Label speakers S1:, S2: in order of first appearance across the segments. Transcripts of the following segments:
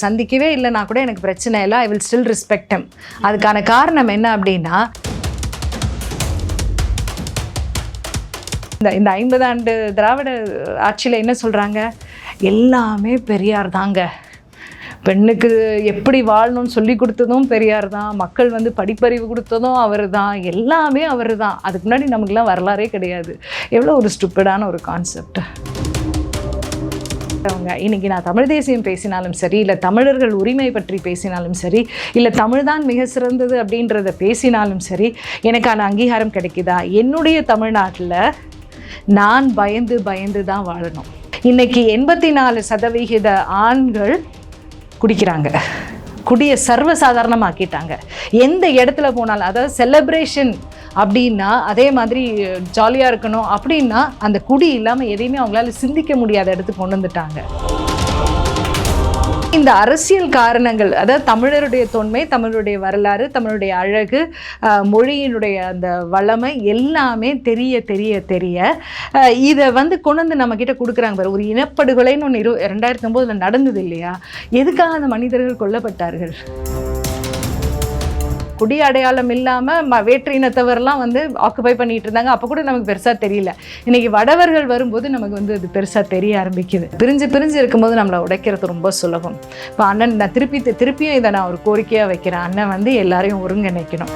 S1: சந்திக்கவே இல்லைனா கூட எனக்கு பிரச்சனை இல்லை. I will still respect hmm அதுக்கான காரணம் என்ன அப்படின்னா இந்த இந்த ஐம்பது ஆண்டு திராவிட ஆட்சியில் என்ன சொல்கிறாங்க எல்லாமே பெரியார் தாங்க. பெண்ணுக்கு எப்படி வாழணும்னு சொல்லி கொடுத்ததும் பெரியார் தான். மக்கள் வந்து படிப்பறிவு கொடுத்ததும் அவர் தான். எல்லாமே அவர் தான். அதுக்கு முன்னாடி நமக்குலாம் வரலாறே கிடையாது. எவ்வளோ ஒரு ஸ்டூப்பிடான ஒரு கான்செப்ட் அவங்க இன்னைக்கு நான் தமிழ் தேசியம் பேசினாலும் சரி இல்லை தமிழர்கள் உரிமை பற்றி பேசினாலும் சரி இல்லை தமிழ் தான் மிக சிறந்தது அப்படின்றத பேசினாலும் சரி எனக்கான அங்கீகாரம் கிடைக்குதா? என்னுடைய தமிழ்நாட்டில் நான் பயந்து பயந்து தான் வாழணும். இன்னைக்கு எண்பத்தி நாலு சதவிகித ஆண்கள் குடிக்கிறாங்க. குடியை சர்வசாதாரணமாக்கிட்டாங்க. எந்த இடத்துல போனாலும் அதாவது செலப்ரேஷன் அப்படின்னா அதே மாதிரி ஜாலியாக இருக்கணும் அப்படின்னா அந்த குடி இல்லாமல் எதையுமே அவங்களால சிந்திக்க முடியாத இடத்துக்கு கொண்டு வந்துட்டாங்க. இந்த அரசியல் காரணங்கள் அதாவது தமிழருடைய தொன்மை தமிழருடைய வரலாறு தமிழுடைய அழகு மொழியினுடைய அந்த வளமை எல்லாமே தெரிய தெரிய தெரிய இதை வந்து கொண்டு வந்து நம்மக்கிட்ட கொடுக்குறாங்க பாரு. ஒரு இனப்படுகொலைன்னு ஒன்று இரு ரெண்டாயிரத்தி ஒம்போதில் நடந்தது இல்லையா? எதுக்காக அந்த மனிதர்கள் கொல்லப்பட்டார்கள்? குடி அடையாளம் இல்லாமல் ம வேற்று இனத்தவர்லாம் வந்து ஆக்குபை பண்ணிட்டு இருந்தாங்க. அப்போ கூட நமக்கு பெருசாக தெரியல. இன்னைக்கு வடவர்கள் வரும்போது நமக்கு வந்து அது பெருசாக தெரிய ஆரம்பிக்குது. பிரிஞ்சு பிரிஞ்சு இருக்கும்போது நம்மளை உடைக்கிறது ரொம்ப சுலபம். இப்போ அண்ணன் நான் திருப்பி திருப்பியும் இதை நான் ஒரு கோரிக்கையாக வைக்கிறேன். அண்ணன் வந்து எல்லாரையும் ஒருங்கிணைக்கணும்.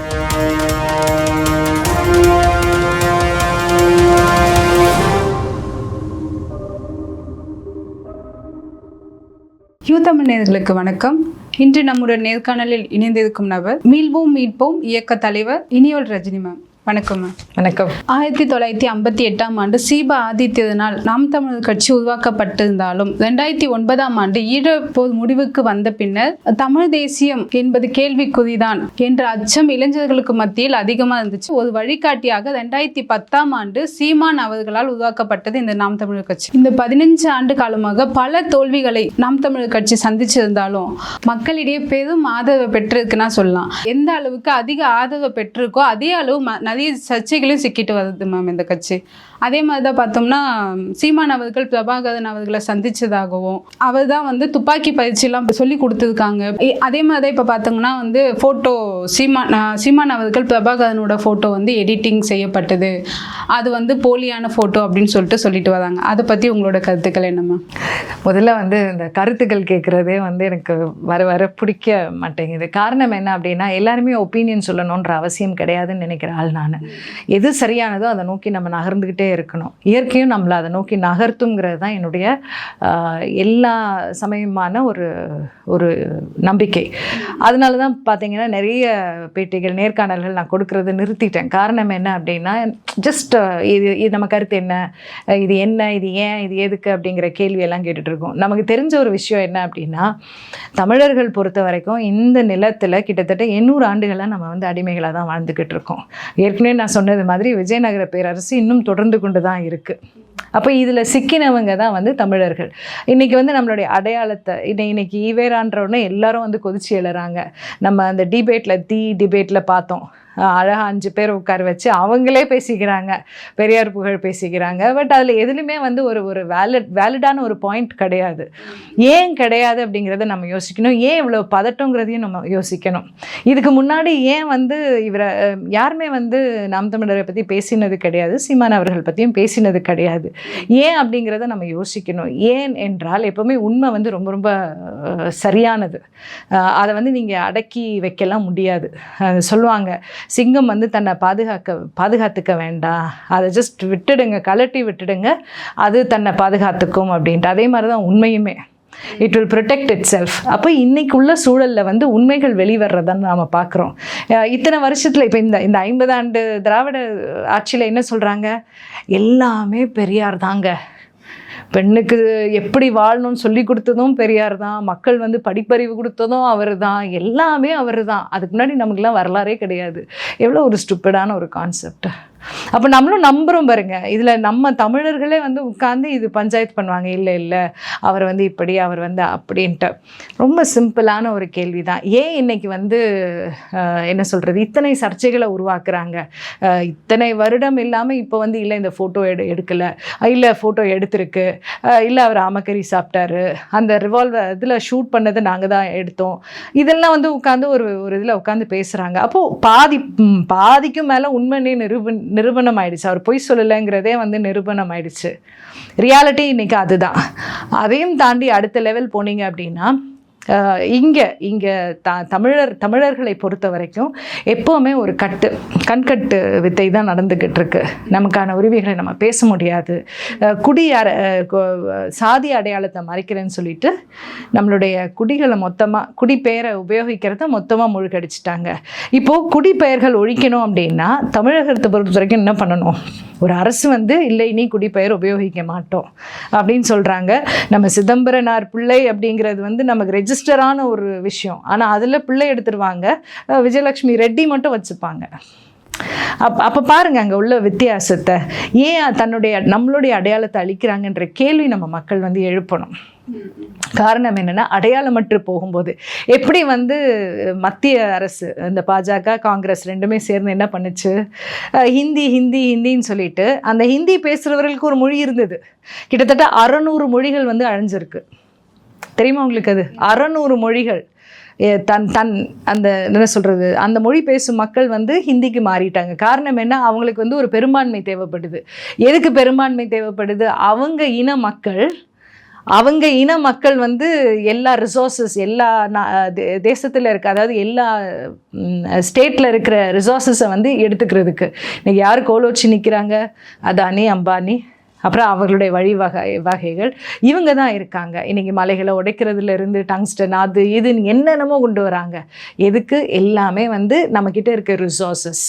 S2: யூ தமிழ் நேர்களுக்கு வணக்கம். இன்று நம்முடைய நேர்காணலில் இணைந்திருக்கும் நபர் மீள்வோம் மீட்போம் இயக்க தலைவர் இனியோல் ரஜினி மேம். வணக்கம்
S1: வணக்கம்.
S2: ஆயிரத்தி தொள்ளாயிரத்தி ஐம்பத்தி எட்டாம் ஆண்டு சீபா ஆதித்யதனால் நாம் தமிழர் கட்சி உருவாக்கப்பட்டிருந்தாலும் ரெண்டாயிரத்தி ஒன்பதாம் ஆண்டு ஈழப்போர் முடிவுக்கு வந்த பின்னர் தமிழ் தேசியம் என்பது கேள்விக்குறிதான் என்ற அச்சம் இளைஞர்களுக்கு மத்தியில் அதிகமாக இருந்துச்சு. ஒரு வழிகாட்டியாக ரெண்டாயிரத்தி பத்தாம் ஆண்டு சீமான் அவர்களால் உருவாக்கப்பட்டது இந்த நாம் தமிழர் கட்சி. இந்த பதினஞ்சு ஆண்டு காலமாக பல தோல்விகளை நாம் தமிழர் கட்சி சந்திச்சிருந்தாலும் மக்களிடையே பெரும் ஆதரவை பெற்றிருக்குன்னா சொல்லலாம். எந்த அளவுக்கு அதிக ஆதரவை பெற்றிருக்கோ அதே அளவு நிறைய சர்ச்சைகளையும் சிக்கிட்டு வருது மேம் இந்த கட்சி. அதே மாதிரி தான் பார்த்தோம்னா சீமான் அவர்கள் பிரபாகரன் அவர்களை சந்தித்ததாகவும் அவர் தான் வந்து துப்பாக்கி பயிற்சியெல்லாம் சொல்லி கொடுத்துருக்காங்க. அதே மாதிரி தான் இப்போ பார்த்தோம்னா வந்து ஃபோட்டோ சீமான் சீமான் அவர்கள் பிரபாகரனோட ஃபோட்டோ வந்து எடிட்டிங் செய்யப்பட்டது. அது வந்து போலியான ஃபோட்டோ அப்படின்னு சொல்லிட்டு சொல்லிட்டு வராங்க. அதை பற்றி உங்களோட கருத்துக்கள் என்ன மேம்
S1: முதல்ல வந்து இந்த கருத்துக்கள் கேட்குறதே வந்து எனக்கு வர வர பிடிக்க மாட்டேங்குது. காரணம் என்ன அப்படின்னா எல்லாருமே ஒப்பீனியன் சொல்லணுன்ற அவசியம் கிடையாதுன்னு நினைக்கிற ஆள் நான் எது சரியானதோ அதை நோக்கி நம்ம நகர்ந்துக்கிட்டே இருக்கணும். இயற்கையும் நம்மளை அதை நோக்கி நகர்த்துங்கிறது தான் என்னுடைய ஆஹ், எல்லா சமயமான ஒரு ஒரு நம்பிக்கை. அதனால தான் பார்த்தீங்கன்னா நிறைய பேட்டிகள் நேர்காணல்கள் நான் கொடுக்கறத நிறுத்திட்டேன். காரணம் என்ன அப்படின்னா ஜஸ்ட் இது இது நம்ம கருத்து என்ன? இது என்ன? இது ஏன்? இது எதுக்கு? அப்படிங்கிற கேள்வியெல்லாம் கேட்டுட்டு இருக்கோம். நமக்கு தெரிஞ்ச ஒரு விஷயம் என்ன அப்படின்னா தமிழர்கள் பொறுத்த வரைக்கும் இந்த நிலத்தில் கிட்டத்தட்ட எண்ணூறு ஆண்டுகளாக நம்ம வந்து அடிமைகளாக தான் வாழ்ந்துக்கிட்டு இருக்கோம் ஏற்கனவே நான் சொன்னது மாதிரி விஜயநகர பேரரசு இன்னும் தொடர்ந்து கொண்டு தான் இருக்குது அப்போ இதில் சிக்கினவங்க தான் வந்து தமிழர்கள். இன்றைக்கி வந்து நம்மளுடைய அடையாளத்தை இன்னை இன்னைக்கு ஈவேரான்றவுடனே எல்லாரும் வந்து கொதிச்சு எழுறாங்க. நம்ம அந்த டிபேட்டில் தீ டிபேட்டில் பார்த்தோம். அழகாக அஞ்சு பேர் உட்கார வச்சு அவங்களே பேசிக்கிறாங்க. பெரியார் புகழ் பேசிக்கிறாங்க. பட் அதில் எதுலையுமே வந்து ஒரு ஒரு வேலிட் வேலிடான ஒரு பாயிண்ட் கிடையாது. ஏன் கிடையாது அப்படிங்கிறத நம்ம யோசிக்கணும். ஏன் இவ்வளோ பதட்டங்கிறதையும் நம்ம யோசிக்கணும். இதுக்கு முன்னாடி ஏன் வந்து இவரை யாருமே வந்து நாம் தமிழரை பற்றி பேசினது கிடையாது. சீமான் அவர்கள் பற்றியும் பேசினது கிடையாது. ஏன் அப்படிங்கிறத நம்ம யோசிக்கணும். ஏன் என்றால் எப்போவுமே உண்மை வந்து ரொம்ப ரொம்ப சரியானது. அதை வந்து நீங்கள் அடக்கி வைக்கலாம் முடியாது. சொல்லுவாங்க. சிங்கம் வந்து தன்னை பாதுகாக்க பாதுகாத்துக்க வேண்டாம் அதை ஜஸ்ட் விட்டுடுங்க கலட்டி விட்டுடுங்க. அது தன்னை பாதுகாத்துக்கும் அப்படின்ட்டு. அதே மாதிரி தான் உண்மையுமே. It will protect itself அப்போ இன்னைக்கு உள்ள சூழலில் வந்து உண்மைகள் வெளிவர்றதான்னு நாம் பார்க்குறோம் இத்தனை வருஷத்தில் இப்போ இந்த இந்த ஐம்பது ஆண்டு திராவிட ஆட்சியில் என்ன சொல்கிறாங்க எல்லாமே பெரியார் தாங்க பெண்ணுக்கு எப்படி வாழணும்னு சொல்லி கொடுத்ததும் பெரியார் தான் மக்கள் வந்து படிப்பறிவு கொடுத்ததும் அவர் தான் எல்லாமே அவர் தான். அதுக்கு முன்னாடி நமக்குலாம் வரலாறே கிடையாது. எவ்வளோ ஒரு ஸ்டூப்பிடான ஒரு கான்செப்ட் அப்போ நம்மளும் நம்புகிறோம் பாருங்க. இதில் நம்ம தமிழர்களே வந்து உட்காந்து இது பஞ்சாயத்து பண்ணுவாங்க. இல்லை இல்லை அவர் வந்து இப்படி அவர் வந்து அப்படின்ட்டு. ரொம்ப சிம்பிளான ஒரு கேள்வி தான் ஏன் இன்னைக்கு வந்து என்ன சொல்கிறது இத்தனை சர்ச்சைகளை உருவாக்குறாங்க. இத்தனை வருடம் இல்லாமல் இப்போ வந்து இல்லை இந்த ஃபோட்டோ எடு எடுக்கலை. இல்லை ஃபோட்டோ எடுத்திருக்கு. இல்லை அவர் ஆமக்கறி சாப்பிட்டாரு. அந்த ரிவால்வர் இதில் ஷூட் பண்ணதை நாங்கள் தான் எடுத்தோம். இதெல்லாம் வந்து உட்காந்து ஒரு ஒரு இதில் உட்காந்து பேசுகிறாங்க அப்போது பாதி பாதிக்கும் மேலே உண்மையே நிரூபி நிரூபணம் ஆயிடுச்சு அவர் பொய் சொல்லலைங்கிறதே வந்து நிரூபணம் ஆயிடுச்சு ரியாலிட்டி இன்னைக்கு அதுதான். அதையும் தாண்டி அடுத்த லெவல் போனீங்க அப்படின்னா இங்கே இங்கே த தமிழர் தமிழர்களை பொறுத்த வரைக்கும் எப்போவுமே ஒரு கட்டு கண்கட்டு வித்தை தான் நடந்துக்கிட்டு இருக்கு. நமக்கான உரிமைகளை நம்ம பேச முடியாது. குடி அர சாதி அடையாளத்தை மறைக்கிறேன்னு சொல்லிட்டு நம்மளுடைய குடிகளை மொத்தமாக குடிப்பெயரை உபயோகிக்கிறத மொத்தமாக முழுக்கடிச்சிட்டாங்க இப்போது குடிப்பெயர்கள் ஒழிக்கணும் அப்படின்னா தமிழகத்தை பொறுத்த வரைக்கும் என்ன பண்ணணும்? ஒரு அரசு வந்து இல்லை நீ குடிப்பெயர் உபயோகிக்க மாட்டோம். அப்படின்னு சொல்கிறாங்க நம்ம சிதம்பரனார் பிள்ளை அப்படிங்கிறது வந்து நமக்கு சிஸ்டரான ஒரு விஷயம். ஆனால் அதில் பிள்ளை எடுத்துருவாங்க. விஜயலட்சுமி ரெட்டி மட்டும் வச்சுப்பாங்க. அப் அப்போ பாருங்க அங்கே உள்ள வித்தியாசத்தை. ஏன் தன்னுடைய நம்மளுடைய அடையாளத்தை அழிக்கிறாங்கன்ற கேள்வி நம்ம மக்கள் வந்து எழுப்பணும். காரணம் என்னன்னா அடையாளமற்று போகும்போது. எப்படி வந்து மத்திய அரசு இந்த பாஜக காங்கிரஸ் ரெண்டுமே சேர்ந்து என்ன பண்ணுச்சு? ஹிந்தி ஹிந்தி ஹிந்தின்னு சொல்லிட்டு அந்த ஹிந்தி பேசுகிறவர்களுக்கு ஒரு மொழி இருந்தது. கிட்டத்தட்ட அறநூறு மொழிகள் வந்து அழிஞ்சிருக்கு. தெரியுமா உங்களுக்கு அது? அறநூறு மொழிகள். தன் தன் அந்த என்ன சொல்கிறது அந்த மொழி பேசும் மக்கள் வந்து ஹிந்திக்கு மாறிட்டாங்க. காரணம் என்ன? அவங்களுக்கு வந்து ஒரு பெரும்பான்மை தேவைப்படுது. எதுக்கு பெரும்பான்மை தேவைப்படுது? அவங்க இன மக்கள் அவங்க இன மக்கள் வந்து எல்லா ரிசோர்ஸஸ் எல்லா தேசத்தில் இருக்க அதாவது எல்லா ஸ்டேட்டில் இருக்கிற ரிசோர்ஸஸை வந்து எடுத்துக்கிறதுக்கு. இன்றைக்கி யார் கோலோச்சி நிற்கிறாங்க அதானி அம்பானி அப்புறம் அவர்களுடைய வழிவகை வகைகள். இவங்க தான் இருக்காங்க. இன்றைக்கி மலைகளை உடைக்கிறதுல இருந்து டங்ஸ்டன் அது இது என்னென்னமோ கொண்டு வராங்க. எதுக்கு? எல்லாமே வந்து நம்மக்கிட்ட இருக்க ரிசோர்ஸஸ்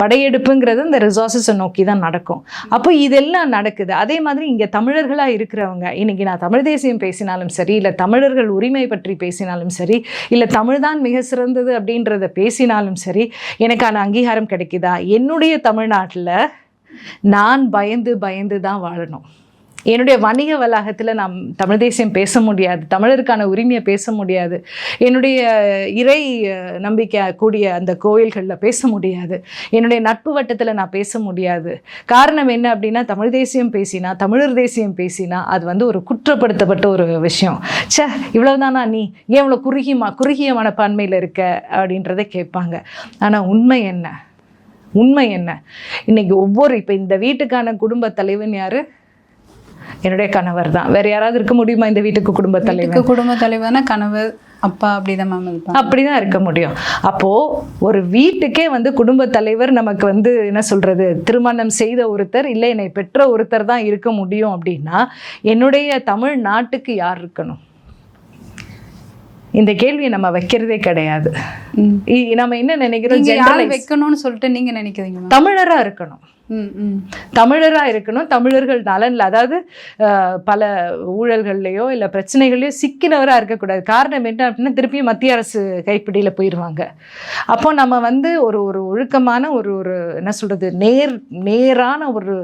S1: படையெடுப்புங்கிறது இந்த ரிசோர்ஸஸை நோக்கி தான் நடக்கும். அப்போ இதெல்லாம் நடக்குது. அதே மாதிரி இங்கே தமிழர்களாக இருக்கிறவங்க இன்றைக்கி நான் தமிழ் தேசியம் பேசினாலும் சரி இல்லை தமிழர்கள் உரிமை பற்றி பேசினாலும் சரி இல்லை தமிழ் தான் மிக சிறந்தது அப்படின்றத பேசினாலும் சரி எனக்கான அங்கீகாரம் கிடைக்குதா? என்னுடைய தமிழ்நாட்டில் நான் பயந்து பயந்து தான் வாழணும். என்னுடைய வணிக வளாகத்தில் நாம் தமிழ் தேசியம் பேச முடியாது தமிழருக்கான உரிமையை பேச முடியாது என்னுடைய இறை நம்பிக்கை கூடிய அந்த கோயில்களில் பேச முடியாது என்னுடைய நட்பு வட்டத்தில் நான் பேச முடியாது. காரணம் என்ன அப்படின்னா தமிழ் தேசியம் பேசினா தமிழர் தேசியம் பேசினா அது வந்து ஒரு குற்றப்படுத்தப்பட்ட ஒரு விஷயம். ச்சே இவ்வளோதானா நீ? ஏன் இவ்வளோ குறுகிய குறுகிய மனப்பான்மையில் இருக்க? அப்படின்றத கேட்பாங்க. ஆனால் உண்மை என்ன? உண்மை என்ன? இன்னைக்கு ஒவ்வொரு இப்போ இந்த வீட்டுக்கான குடும்ப தலைவன் யாரு? என்னுடைய கணவர் தான். வேற யாராவது இருக்க முடியுமா இந்த வீட்டுக்கு குடும்ப
S2: வீட்டுக்கு குடும்ப தலைவர்னா கணவர் அப்பா அப்படிதான் மேம் இருப்பாங்க.
S1: அப்படிதான் இருக்க முடியும். அப்போ ஒரு வீட்டுக்கே வந்து குடும்ப தலைவர் நமக்கு வந்து என்ன சொல்றது? திருமணம் செய்த ஒருத்தர் இல்லை என்னை பெற்ற ஒருத்தர் தான் இருக்க முடியும் அப்படின்னா என்னுடைய தமிழ் நாட்டுக்கு யார் இருக்கணும்? இந்த கேள்வியை நம்ம வைக்கிறதே கிடையாது. நம்ம என்ன நினைக்கிறோம்.
S2: வைக்கணும்னு சொல்லிட்டு நீங்க நினைக்கிறீங்க
S1: தமிழரா இருக்கணும். தமிழரா இருக்கணும். தமிழர்கள் நலன்ல அதாவது பல ஊழல்கள்லையோ இல்லை பிரச்சனைகள்லையோ சிக்கினவரா இருக்கக்கூடாது. காரணம் என்ன அப்படின்னா திருப்பியும் மத்திய அரசு கைப்பிடியில போயிடுவாங்க அப்போ நம்ம வந்து ஒரு ஒரு ஒழுக்கமான ஒரு ஒரு என்ன சொல்றது நேர் நேரான ஒரு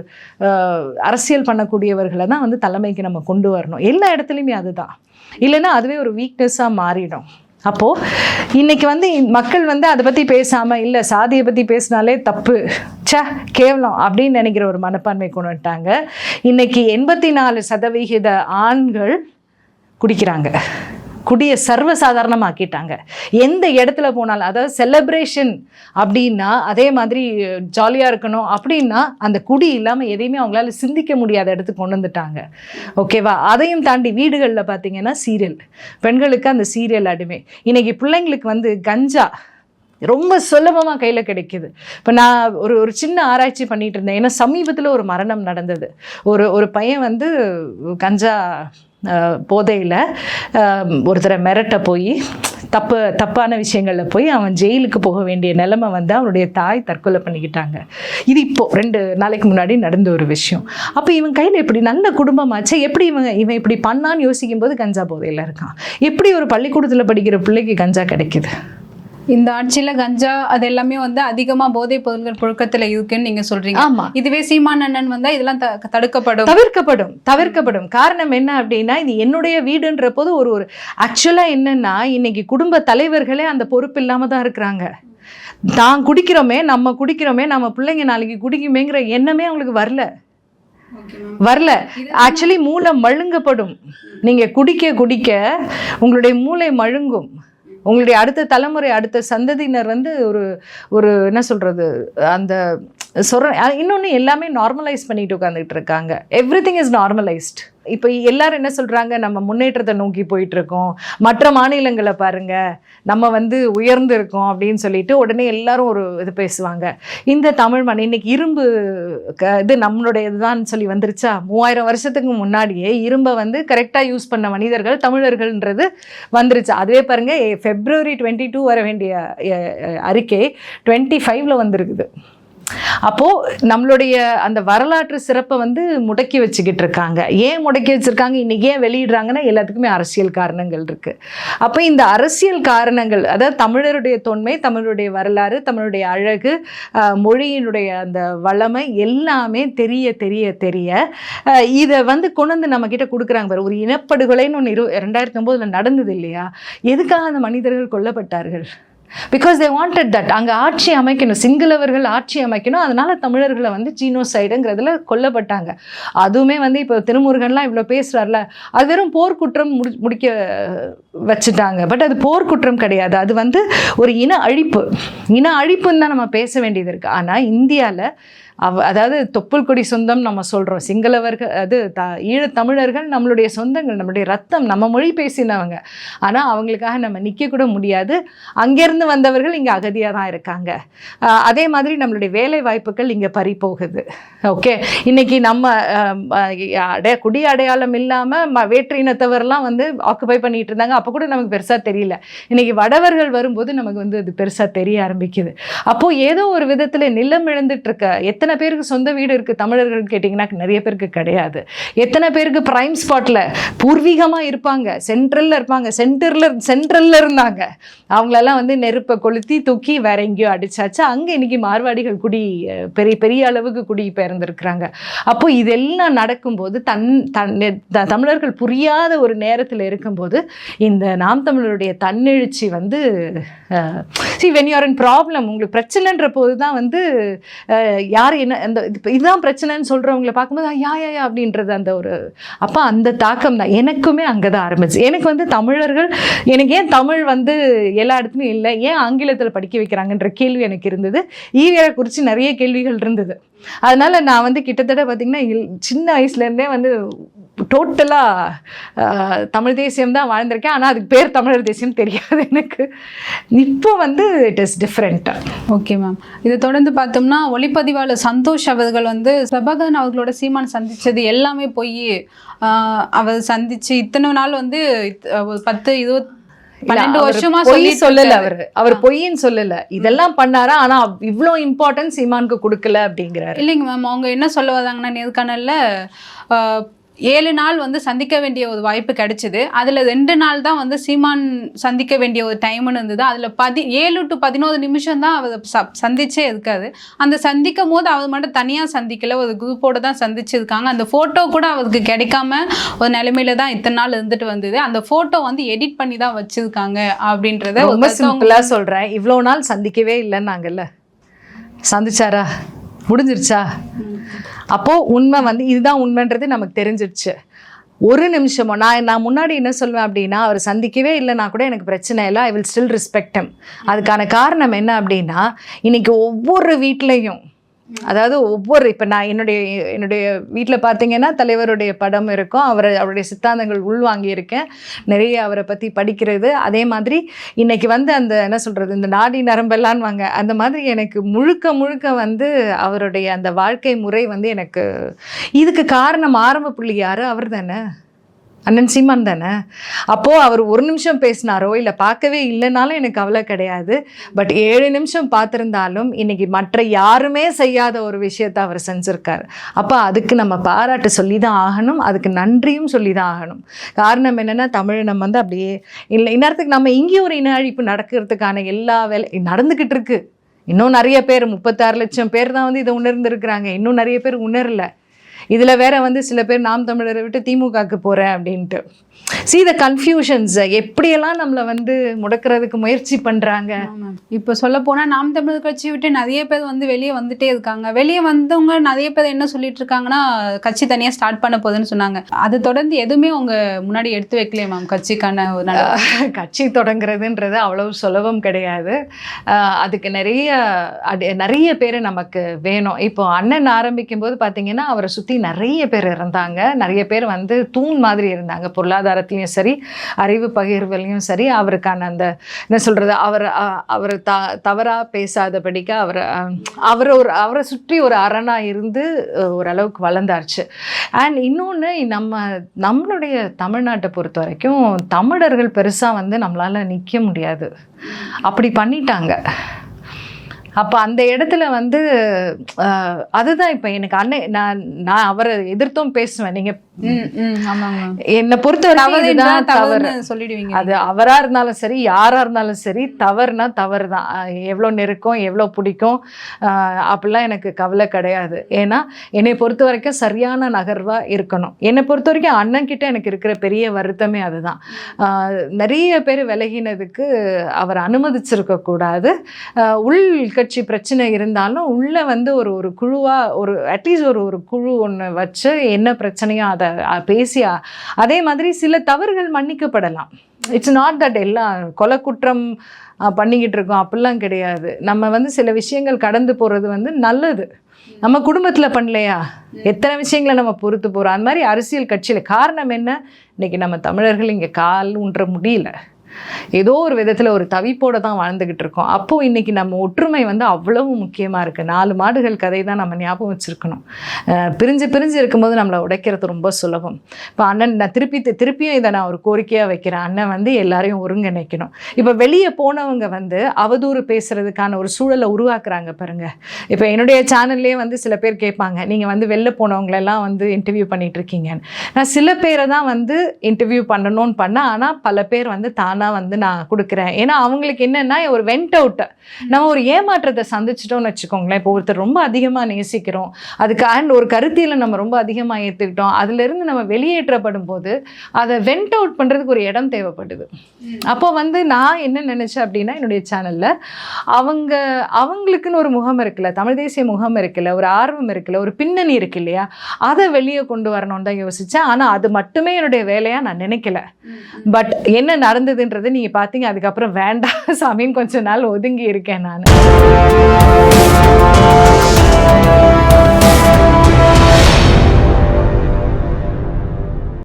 S1: அரசியல் பண்ணக்கூடியவர்களை தான் வந்து தலைமைக்கு நம்ம கொண்டு வரணும். எல்லா இடத்துலையுமே அதுதான். இல்லைன்னா அதுவே ஒரு வீக்னஸாக மாறிடும். அப்போது இன்றைக்கி வந்து மக்கள் வந்து அதை பற்றி பேசாமல் இல்லை சாதியை பற்றி பேசினாலே தப்பு. ச்சே கேவலம் அப்படின்னு நினைக்கிற ஒரு மனப்பான்மை கொண்டு வந்துட்டாங்க. இன்றைக்கி எண்பத்தி நாலு சதவிகித ஆண்கள் குடிக்கிறாங்க. குடியை சர்வசாதாரணமாக்கிட்டாங்க. எந்த இடத்துல போனாலும் அதாவது செலப்ரேஷன் அப்படின்னா அதே மாதிரி ஜாலியாக இருக்கணும் அப்படின்னா அந்த குடி இல்லாமல் எதையுமே அவங்களால சிந்திக்க முடியாத இடத்துக்கு கொண்டு வந்துட்டாங்க. ஓகேவா அதையும் தாண்டி வீடுகளில் பார்த்தீங்கன்னா சீரியல். பெண்களுக்கு அந்த சீரியல் அடிமை. இன்னைக்கு பிள்ளைங்களுக்கு வந்து கஞ்சா ரொம்ப சுலபமாக கையில் கிடைக்குது. இப்போ நான் ஒரு ஒரு சின்ன ஆராய்ச்சி பண்ணிகிட்டு இருந்தேன். ஏன்னா சமீபத்தில் ஒரு மரணம் நடந்தது. ஒரு ஒரு பையன் வந்து கஞ்சா போதையில் ஒருத்தரை மிரட்ட போய் தப்பு தப்பான விஷயங்களில் போய் அவன் ஜெயிலுக்கு போக வேண்டிய நிலைமை வந்து அவனுடைய தாய் தற்கொலை பண்ணிக்கிட்டாங்க. இது இப்போ ரெண்டு நாளைக்கு முன்னாடி நடந்த ஒரு விஷயம். அப்போ இவன் கையில் இப்படி நல்ல குடும்பமாச்சு எப்படி இவன் இவன் இப்படி பண்ணான்னு யோசிக்கும் போது கஞ்சா போதையில் இருக்கான். எப்படி ஒரு பள்ளிக்கூடத்தில் படிக்கிற பிள்ளைக்கு கஞ்சா கிடைக்குது?
S2: இந்த ஆட்சியில கஞ்சா அது எல்லாமே வந்து அதிகமா போதைப் பொருட்கள் புழக்கத்துல இருக்குன்னு நீங்க சொல்றீங்க.
S1: ஆமா.
S2: இதுவே சீமான் அண்ணன் வந்தா இதெல்லாம் தடுக்கப்படும்.
S1: தவிர்க்கப்படும் தவிர்க்கப்படும். காரணம் என்ன அப்படின்னா இது என்னுடைய வீடுன்ற போது ஒரு ஒரு ஆக்சுவலா என்னன்னா இன்னைக்கு குடும்ப தலைவர்களே அந்த பொறுப்பு இல்லாம தான் இருக்கிறாங்க. தான் குடிக்கிறோமே நம்ம குடிக்கிறோமே நம்ம பிள்ளைங்க நாளைக்கு குடிக்குமேங்கிற எண்ணமே அவங்களுக்கு வரல. வரல. ஆக்சுவலி மூளை மழுங்கப்படும். நீங்க குடிக்க குடிக்க உங்களுடைய மூளை மழுங்கும். உங்களுடைய அடுத்த தலைமுறை அடுத்த சந்ததியினர் வந்து ஒரு ஒரு என்ன சொல்கிறது அந்த சொல்ற இன்னொன்று எல்லாமே நார்மலைஸ் பண்ணிட்டு உட்காந்துக்கிட்டு இருக்காங்க. எவ்ரி திங் இஸ் நார்மலைஸ்ட் இப்போ எல்லாரும் என்ன சொல்கிறாங்க நம்ம முன்னேற்றத்தை நோக்கி போயிட்டுருக்கோம். மற்ற மாநிலங்களை பாருங்க. நம்ம வந்து உயர்ந்து இருக்கோம் அப்படின்னு சொல்லிட்டு உடனே எல்லாரும் ஒரு இது பேசுவாங்க. இந்த தமிழ் மண் இன்னைக்கு இரும்பு க- இது நம்மளுடைய இதுதான் சொல்லி வந்துருச்சா? மூவாயிரம் வருஷத்துக்கு முன்னாடியே இரும்பை வந்து கரெக்டாக யூஸ் பண்ண மனிதர்கள் தமிழர்கள்ன்றது வந்துருச்சு. அதுவே பாருங்க ஃபெப்ரவரி டுவெண்ட்டி டூ வர வேண்டிய அறிக்கை டுவெண்ட்டி ஃபைவ்ல வந்திருக்குது. அப்போ நம்மளுடைய அந்த வரலாற்று சிறப்பை வந்து முடக்கி வச்சுக்கிட்டு இருக்காங்க. ஏன் முடக்கி வச்சிருக்காங்க? இன்றைக்கி ஏன் வெளியிடுறாங்கன்னா எல்லாத்துக்குமே அரசியல் காரணங்கள் இருக்குது அப்போ இந்த அரசியல் காரணங்கள் அதாவது தமிழருடைய தொன்மை தமிழருடைய வரலாறு தமிழுடைய அழகு மொழியினுடைய அந்த வளமை எல்லாமே தெரிய தெரிய தெரிய இதை வந்து கொண்டு வந்து நம்மக்கிட்ட கொடுக்குறாங்க பாரு. ஒரு இனப்படுகொலைன்னு ஒன்று இரு ரெண்டாயிரத்தி ஒம்போதில் நடந்தது இல்லையா? எதுக்காக அந்த மனிதர்கள் கொல்லப்பட்டார்கள்? பிகாஸ் தே வாண்டட் தட் அங்கே ஆட்சி அமைக்கணும். சிங்களவர்கள் ஆட்சி அமைக்கணும். அதனால தமிழர்களை வந்து ஜீனோசைடுங்கிறதுல கொல்லப்பட்டாங்க. அதுவுமே வந்து இப்போ திருமுருகன்லாம் இவ்வளோ பேசுகிறார்ல அது வெறும் போர்க்குற்றம் முடி முடிக்க வச்சுட்டாங்க. பட் அது போர்க்குற்றம் கிடையாது. அது வந்து ஒரு இன அழிப்பு. இன அழிப்புன்னு தான் நம்ம பேச வேண்டியது இருக்குது ஆனால் இந்தியாவில் அவ அதாவது தொப்புள் கொடி சொந்தம் நம்ம சொல்கிறோம் சிங்களவர்கள் அது த ஈழத்தமிழர்கள் நம்மளுடைய சொந்தங்கள் நம்மளுடைய ரத்தம் நம்ம மொழி பேசினவங்க. ஆனால் அவங்களுக்காக நம்ம நிற்க கூட முடியாது. அங்கேருந்து வந்தவர்கள் இங்கே அகதியாக தான் இருக்காங்க. ஆஹ் அதே மாதிரி நம்மளுடைய வேலை வாய்ப்புகள் இங்கே பறி போகுது ஓகே? இன்னைக்கு நம்ம அடைய குடி அடையாளம் இல்லாமல் ம வேற்று இனத்தவர்லாம் வந்து ஆக்குபை பண்ணிட்டு இருந்தாங்க. அப்போ கூட நமக்கு பெருசாக தெரியல. இன்னைக்கு வடவர்கள் வரும்போது நமக்கு வந்து அது பெருசாக தெரிய ஆரம்பிக்குது. அப்போ ஏதோ ஒரு விதத்தில் நிலம் இழந்துட்டு இருக்க எத்தனை பேருக்கு சொந்த வீடு இருக்குது தமிழர்கள் கேட்டிங்கன்னா நிறைய பேருக்கு கிடையாது. எத்தனை பேருக்கு ப்ரைம் ஸ்பாட்டில் பூர்வீகமாக இருப்பாங்க சென்ட்ரலில் இருப்பாங்க சென்டரில் சென்ட்ரலில் இருந்தாங்க. அவங்களெல்லாம் வந்து நெருப்பை கொளுத்தி தூக்கி வேற எங்கேயோ அடிச்சாச்சு. அங்கே இன்னைக்கு மார்வாடிகள் குடி பெரிய பெரிய அளவுக்கு குடி பெயர்ந்திருக்கிறாங்க. அப்போ இதெல்லாம் நடக்கும்போது தன் தன் தமிழர்கள் புரியாத ஒரு நேரத்தில் இருக்கும்போது இந்த நாம் தமிழருடைய தன்னெழுச்சி வந்து see when you're in problem உங்களுக்கு பிரச்சனைன்ற போது தான் வந்து யார் என்ன அந்த இதுதான் பிரச்சனைன்னு சொல்கிறவங்கள பார்க்கும்போது யா யா யா அப்படின்றது அந்த ஒரு அப்போ அந்த தாக்கம் தான். எனக்குமே அங்கே தான் ஆரம்பிச்சு. எனக்கு வந்து தமிழர்கள் எனக்கு ஏன் தமிழ் வந்து எல்லா இடத்துலையும் இல்லை ஏன் ஆங்கிலத்தில் படிக்க வைக்கிறாங்கன்ற கேள்வி எனக்கு இருந்தது. ஈவியரை குறித்து நிறைய கேள்விகள் இருந்தது. அதனால நான் வந்து கிட்டத்தட்ட பார்த்தீங்கன்னா இல்- சின்ன வயசுலேருந்தே வந்து டோட்டலாக தமிழ் தேசியம் தான் வாழ்ந்திருக்கேன். ஆனால் அதுக்கு பேர் தமிழர் தேசியம் தெரியாது எனக்கு. இப்போ வந்து இட் இஸ் டிஃப்ரெண்ட்டாக
S2: ஓகே மேம் இதை தொடர்ந்து பார்த்தோம்னா ஒளிப்பதிவாளர் சந்தோஷ் அவர்கள் வந்து பிரபாகரன் அவர்களோட சீமான் சந்திச்சது எல்லாமே போய் அவர் சந்திச்சு இத்தனை நாள் வந்து பத்து இருபது பன்னெண்டு வருஷமா சொல்லிட்டு
S1: சொல்லல. அவர். அவர் பொய்ன்னு சொல்லல. இதெல்லாம் பண்ணாரா? ஆனா இவ்ளோ இம்பார்ட்டன்ஸ் சீமானுக்கு கொடுக்கல அப்படிங்கிறாரு.
S2: இல்லைங்க மேம் அவங்க என்ன சொல்ல வந்தாங்கன்னா நேர்காணல்ல ஆஹ், ஏழு நாள் வந்து சந்திக்க வேண்டிய ஒரு வாய்ப்பு கிடைச்சிது. அதில் ரெண்டு நாள் தான் வந்து சீமான் சந்திக்க வேண்டிய ஒரு டைம்னு இருந்தது. அதில் பதி ஏழு டு பதினோரு நிமிஷம் தான் அவர் ச- சந்திச்சே இருக்காது அந்த சந்திக்கும் போது அவர் மட்டும் தனியாக சந்திக்கல. ஒரு குரூப்போட தான் சந்திச்சிருக்காங்க. அந்த ஃபோட்டோ கூட அவருக்கு கிடைக்காம ஒரு நிலைமையில தான் இத்தனை நாள் இருந்துட்டு வந்தது. அந்த ஃபோட்டோ வந்து எடிட் பண்ணி தான் வச்சிருக்காங்க அப்படின்றத
S1: ரொம்ப
S2: கருத்து அவங்க-
S1: சிம்பிளா சொல்றேன். இவ்வளோ நாள் சந்திக்கவே இல்லைன்னாங்கல்ல? சந்திச்சாரா? முடிஞ்சிருச்சா? அப்போது உண்மை வந்து இதுதான் உண்மைன்றது நமக்கு தெரிஞ்சிருச்சு. ஒரு நிமிஷமோ நான் நான் முன்னாடி என்ன சொல்லுவேன் அப்படின்னா அவர் சந்திக்கவே இல்லைனா கூட எனக்கு பிரச்சனை இல்லை ஐ வில் ஸ்டில் ரெஸ்பெக்ட் அதுக்கான காரணம் என்ன அப்படின்னா இன்னைக்கு ஒவ்வொரு வீட்லேயும் அதாவது ஒவ்வொரு இப்போ நான் என்னுடைய என்னுடைய வீட்டில் பார்த்தீங்கன்னா தலைவருடைய படம் இருக்கும். அவரை அவருடைய சித்தாந்தங்கள் உள்வாங்கி இருக்கேன் நிறைய அவரை பற்றி படிக்கிறது. அதே மாதிரி இன்னைக்கு வந்து அந்த என்ன சொல்கிறது இந்த நாடி நரம்பெல்லாம் வாங்க அந்த மாதிரி எனக்கு முழுக்க முழுக்க வந்து அவருடைய அந்த வாழ்க்கை முறை வந்து எனக்கு இதுக்கு காரணம் ஆரம்ப புள்ளி யார்? அவர் தானே அண்ணன் சீமான் தானே? அப்போது அவர் ஒரு நிமிஷம் பேசினாரோ இல்லை பார்க்கவே இல்லைனாலும் எனக்கு கவலை கிடையாது. பட் ஏழு நிமிஷம் பார்த்துருந்தாலும் இன்றைக்கி மற்ற யாருமே செய்யாத ஒரு விஷயத்தை அவர் செஞ்சுருக்கார். அப்போ அதுக்கு நம்ம பாராட்டு சொல்லி தான் ஆகணும் அதுக்கு நன்றியும் சொல்லி தான் ஆகணும். காரணம் என்னென்னா தமிழினம் வந்து அப்படியே இல்லை இந்நேரத்துக்கு நம்ம இங்கேயும் ஒரு இன அழிப்பு நடக்கிறதுக்கான எல்லா வேலை நடந்துக்கிட்டு இருக்கு. இன்னும் நிறைய பேர் முப்பத்தாறு லட்சம் பேர் தான் வந்து இதை உணர்ந்திருக்கிறாங்க. இன்னும் நிறைய பேர் உணரல. இதில் வேற வந்து சில பேர் நாம் தமிழரை விட்டு திமுகக்கு போகிறேன் அப்படின்ட்டு. See the கன்ஃபியூஷன்ஸ் எப்படியெல்லாம் நம்மளை வந்து முடக்கிறதுக்கு முயற்சி பண்ணுறாங்க
S2: இப்போ சொல்ல போனா நாம் தமிழர் கட்சி விட்டு நிறைய பேர் வந்து வெளியே வந்துட்டே இருக்காங்க. வெளியே வந்தவங்க நிறைய பேர் என்ன சொல்லிட்டு இருக்காங்கன்னா கட்சி தனியா ஸ்டார்ட் பண்ண போகுதுன்னு சொன்னாங்க. அது தொடர்ந்து எதுவுமே உங்க முன்னாடி எடுத்து வைக்கலையே மேம் கட்சிக்கான ஒரு
S1: கட்சி தொடங்குறதுன்றது அவ்வளவு சுலபம் கிடையாது. அதுக்கு நிறைய நிறைய பேர் நமக்கு வேணும். இப்போ அண்ணன் ஆரம்பிக்கும் போது பார்த்தீங்கன்னா அவரை சுற்றி நிறைய பேர் இருந்தாங்க. நிறைய பேர் வந்து தூண் மாதிரி இருந்தாங்க. பொருளாதாரத்துலேயும் சரி அறிவு பகிர்வுலையும் சரி அவருக்கான அந்த என்ன சொல்கிறது அவர் அவர் த தவறாக பேசாதபடிக்க அவர் அவர் ஒரு அவரை சுற்றி ஒரு அரணாக இருந்து ஓரளவுக்கு வளர்ந்தாச்சு அண்ட் இன்னொன்று நம்ம நம்மளுடைய தமிழ்நாட்டை பொறுத்த வரைக்கும் தமிழர்கள் பெருசாக வந்து நம்மளால் நிற்க முடியாது. அப்படி பண்ணிட்டாங்க. அப்போ அந்த இடத்துல வந்து அதுதான் இப்போ எனக்கு அண்ணன் நான் நான் அவரை எதிர்த்தும் பேசுவேன். நீங்கள் என்னை பொறுத்த வரைக்கும்
S2: தவறு. சொல்லிடுவீங்க
S1: அது அவரா இருந்தாலும் சரி யாரா இருந்தாலும் சரி தவறுனா தவறு தான். எவ்வளோ நெருக்கம் எவ்வளோ பிடிக்கும் அப்படிலாம் எனக்கு கவலை கிடையாது. ஏன்னா என்னை பொறுத்த வரைக்கும் சரியான நகர்வா இருக்கணும். என்னை பொறுத்த வரைக்கும் அண்ணன் கிட்ட எனக்கு இருக்கிற பெரிய வருத்தமே அதுதான். நிறைய பேர் விலகினதுக்கு அவர் அனுமதிச்சிருக்க கூடாது ஆஹ் உள் கட்சி பிரச்சனை இருந்தாலும் உள்ளே வந்து ஒரு ஒரு குழுவாக ஒரு அட்லீஸ்ட் ஒரு ஒரு குழு ஒன்று வச்சு என்ன பிரச்சனையோ அதை பேசியா பேசி அதே மாதிரி சில தவறுகள் மன்னிக்கப்படலாம். இட்ஸ் நாட் தட் எல்லாம் கொலை குற்றம் பண்ணிக்கிட்டு இருக்கோம். அப்படிலாம் கிடையாது. நம்ம வந்து சில விஷயங்கள் கடந்து போகிறது வந்து நல்லது. நம்ம குடும்பத்தில் பண்ணலையா? எத்தனை விஷயங்களை நம்ம பொறுத்து போகிறோம் அந்த மாதிரி அரசியல் கட்சியில் காரணம் என்ன? இன்னைக்கு நம்ம தமிழர்கள் இங்கே கால் ஊன்ற முடியல. ஏதோ ஒரு விதத்தில் ஒரு தவிப்போடு தான் வாழ்ந்துக்கிட்டு இருக்கோம். அப்போது இன்னைக்கு நம்ம ஒற்றுமை வந்து அவ்வளவு முக்கியமாக இருக்குது நாலு மாடுகள் கதை தான் நம்ம ஞாபகம் வச்சுருக்கணும். பிரிஞ்சு பிரிஞ்சு இருக்கும்போது நம்மளை உடைக்கிறது ரொம்ப சுலபம். இப்போ அண்ணன் நான் திருப்பி திருப்பியும் இதை நான் ஒரு கோரிக்கையாக வைக்கிறேன். அண்ணன் வந்து எல்லாரையும் ஒருங்கிணைக்கணும். இப்போ வெளியே போனவங்க வந்து அவதூறு பேசுறதுக்கான ஒரு சூழலை உருவாக்குறாங்க பாருங்க. இப்போ என்னுடைய சேனல்லே வந்து சில பேர் கேட்பாங்க நீங்கள் வந்து வெளில போனவங்களெல்லாம் வந்து இன்டர்வியூ பண்ணிட்டு இருக்கீங்கன்னு. நான் சில பேரை தான் வந்து இன்டர்வியூ பண்ணணும்னு பண்ணேன். ஆனால் பல பேர் வந்து தானாக வந்து நான் கொடுக்குறேன். ஏன்னா அவங்களுக்கு என்னென்னா ஒரு வெண்ட் அவுட் நம்ம ஒரு ஏமாற்றத்தை சந்திச்சிட்டோம்னு வச்சுக்கோங்களேன். இப்போ ஒருத்தர் ரொம்ப அதிகமாக நேசிக்கிறோம். அதுக்கு அண்ட் ஒரு கருத்தியில் நம்ம ரொம்ப அதிகமாக ஏற்றுக்கிட்டோம் அதுலேருந்து நம்ம வெளியேற்றப்படும் போது அதை வெண்ட் அவுட் பண்ணுறதுக்கு ஒரு இடம் தேவைப்படுது. அப்போ வந்து நான் என்ன நினச்சேன் அப்படின்னா என்னுடைய சேனலில் அவங்க அவங்களுக்குன்னு ஒரு முகம் இருக்குல்ல தமிழ் தேசிய முகம் இருக்குல்ல ஒரு ஆர்வம் இருக்குல்ல ஒரு பின்னணி இருக்கு இல்லையா? அதை வெளியே கொண்டு வரணும்னு தான் யோசித்தேன் ஆனால் அது மட்டுமே என்னுடைய வேலையாக நான் நினைக்கல. பட் என்ன அப்படின்றத நீங்கள் பார்த்தீங்க அதுக்கப்புறம் வேண்டாம். சாமின்னு கொஞ்ச நாள் ஒதுங்கி இருக்கேன் நான்.